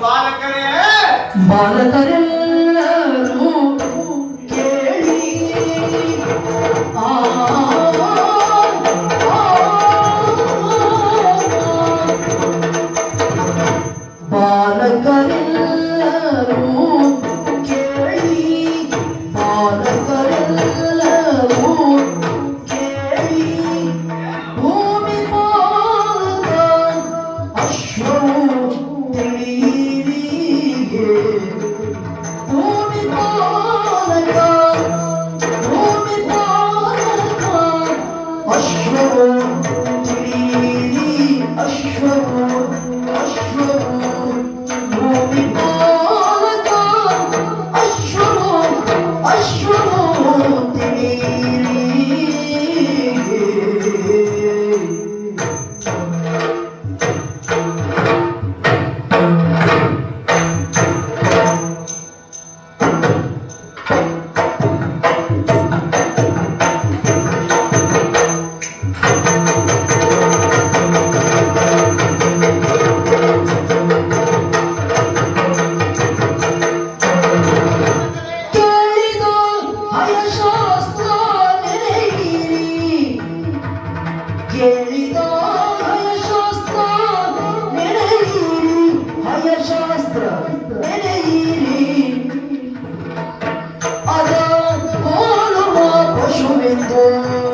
ಬಾಲಕರೇ ಬಾಲಕರೆಲ್ಲರೂ Thank you.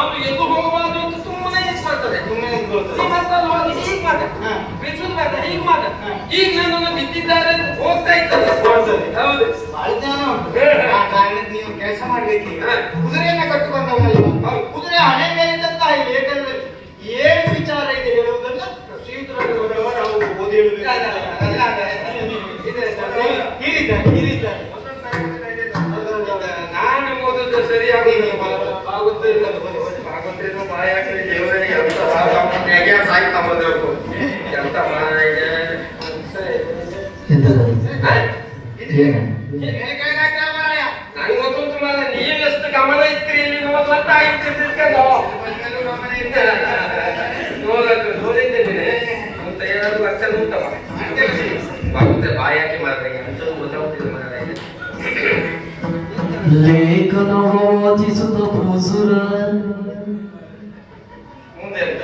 ಗೊತ್ತಾ? ಎಲ್ಲೂ ಎದ್ದು ಹೋಗಬಾರದು ಅಂತ ತುಂಬಾನೇ. ಈ ಹೀಗೆ ಹೋದಲ್ಲ ಹೋಗಿ ಮಾಡ ಮಾಡ ಈಗ ನನ್ನ ಬಿದ್ದಿದ್ದಾರೆ ಅಂತ ಹೋಗ್ತಾ ಇದ್ದಾರೆ. ಹೌದು ಬಹಳ ಜ್ಞಾನ ಉಂಟು ಆ ಕಾರಣಕ್ಕೆ ನೀವು ಕೆಲಸ ಮಾಡ್ಬೇಕೀಗ. ಕುದುರೆಯನ್ನ. ಕುದುರೆ ಹಣೆ ಮೇಲಿದ್ದಂತ ಏಕೆಂದ್ರೆ ಏನು ವಿಚಾರ ಇದೆ ಹೇಳುವುದನ್ನ ಶ್ರೀಯುತರಾಗಿ ಅವರು ಓದಿ. ಹೀರಿದ್ದಾರೆ ಹೀರಿದ್ದಾರೆ ನಾನು ಓದದ್ದು ಸರಿಯಾಗುದಿಲ್ಲ ಏನು? ನನಗೆ ಗೊತ್ತುಂಟು ಮಾರ ನೀವೆಷ್ಟು ಗಮನ ಇತ್ರಿ ಇಲ್ಲಿ ನೋಡ್ಲತ್ತ ಆಗಿರ್ತಿದ್ಕಲ್ಲ ನೋಡಕ್ಕೆ ನೋಡಿದ್ದೇನೆ ಅಂತ ಏನಾದ್ರು ಲಕ್ಷಣ ಉಂಟವ ಬಾಗುತ್ತೆ ಬಾಯಾಕಿ ಮಾರ್ರೆ ಅಂತ ಗೊತ್ತಾಗ್ತಿಲ್ಲ ಮಾರಾಯ ಲೇಖನ ವಾಚಿಸುತ್ತ ಪುಸುರ ಮುಂದೆ ಅಂತ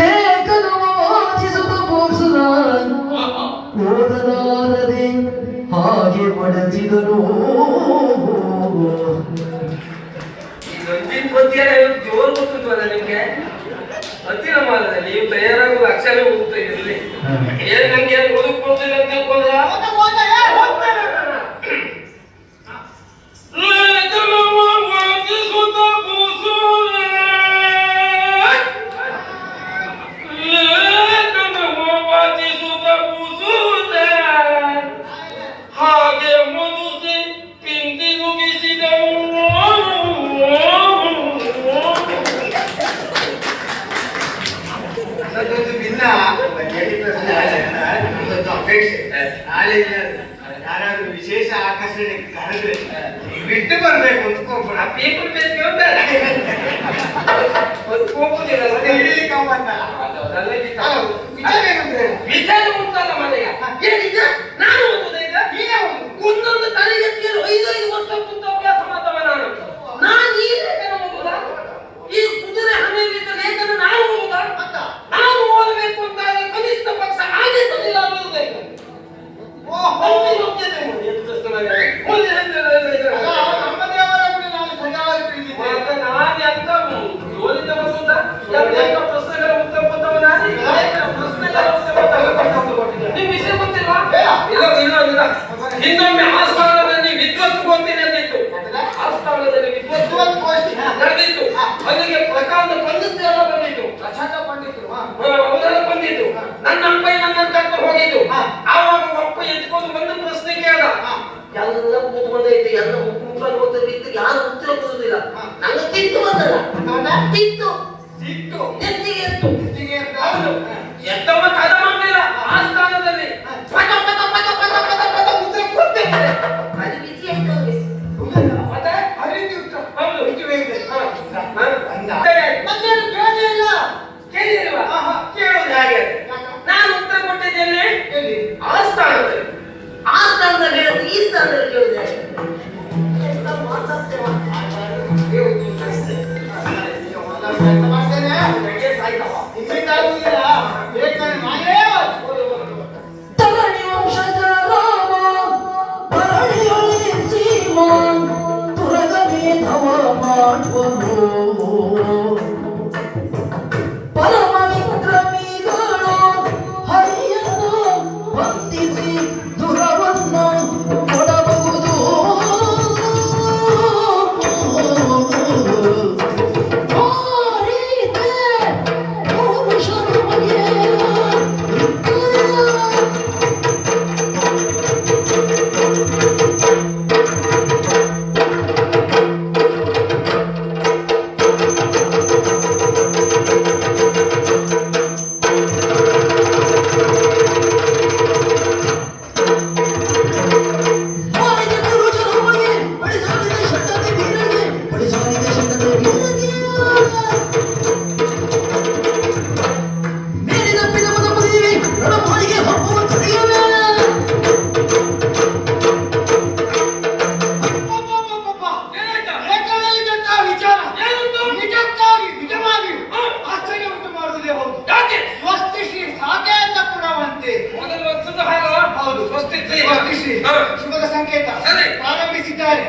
ಲೇಖನ ವಾಚಿಸುತ್ತ ಪುಸುರ ಓದಲಾರದೆ ಹಾಗೆ ಪದ್ಯ ಜೋರು ಗೊತ್ತುಂಟಲ್ಲ ನಿಮ್ಗೆ ಹತ್ತಿರ ನೀವು ತಯಾರಾಗುವ ಅಕ್ಷರ ಹೋಗ್ತಾ ಇರಲಿ ಏನ್ ನಂಗೆ ಏನ್ ಬರ್ಬೇಕು ಅಂದ್ಕೊಂಡ್ಬಿಡ ಆ ಪೇಪರ್ ಬೇಸ್ ಬೇಡ ಅದು ಮತ್ತೆ ಹಿಡಿಲಿಕ್ಕೆ ಅವತ್ತಲ್ಲ ವಿಚಾರ ಏನಂದ್ರೆ? ವಿಚಾರ ಉಂಟಲ್ಲ ಮನೆಯ. ಇನ್ನೊಮ್ಮೆ ಆಸ್ಥಾನದಲ್ಲಿ ವಿದ್ವತ್ ಕೊಂತೀನಿ ಅಂದಿತ್ತು ಆಸ್ಥಾನದಲ್ಲಿ ವಿದ್ವತ್ ವಿದ್ವತ್ ಹಾ. ನಡೆದಿತ್ತು. ಅಲ್ಲಿಗೆ ಪ್ರಕಾಂಡ ಪಂಡಿತ್ ಎಲ್ಲ ಬಂದಿತ್ತು ಪ್ರಚಾರ ಪಂಡಿತರು ಅವರೆಲ್ಲ ಬಂದಿದ್ದು. ನನ್ನ ಅಪ್ಪ ನನ್ನ ಕರ್ಕೊಂಡು ಹೋಗಿದ್ದು. ಆವಾಗ ಅಪ್ಪ ಎತ್ಕೊಂಡು ಒಂದು ಪ್ರಶ್ನೆ ಕೇಳ ಎಲ್ಲ ಎಲ್ಲ ಕೂತ್ಕೊಂಡೈತೆ ಎಲ್ಲ ಕೂತ್ಕೊಂಡು ಓದ್ತಾರೆ ಇತ್ತು ಯಾರು ಉತ್ತರ ಕೊಡುದಿಲ್ಲ. ಹಾ. ನಂಗೆ ತಿತ್ತು ಬಂದಲ್ಲ. ಹೌದಾ? ತಿತ್ತು ಎತ್ತಿಗೆ ಎತ್ತು. ಎತ್ತವ ತಡ ಶುಭದ ಸಂಕೇತ ಸರಿ. ಪ್ರಾರಂಭಿಸಿದ್ದಾರೆ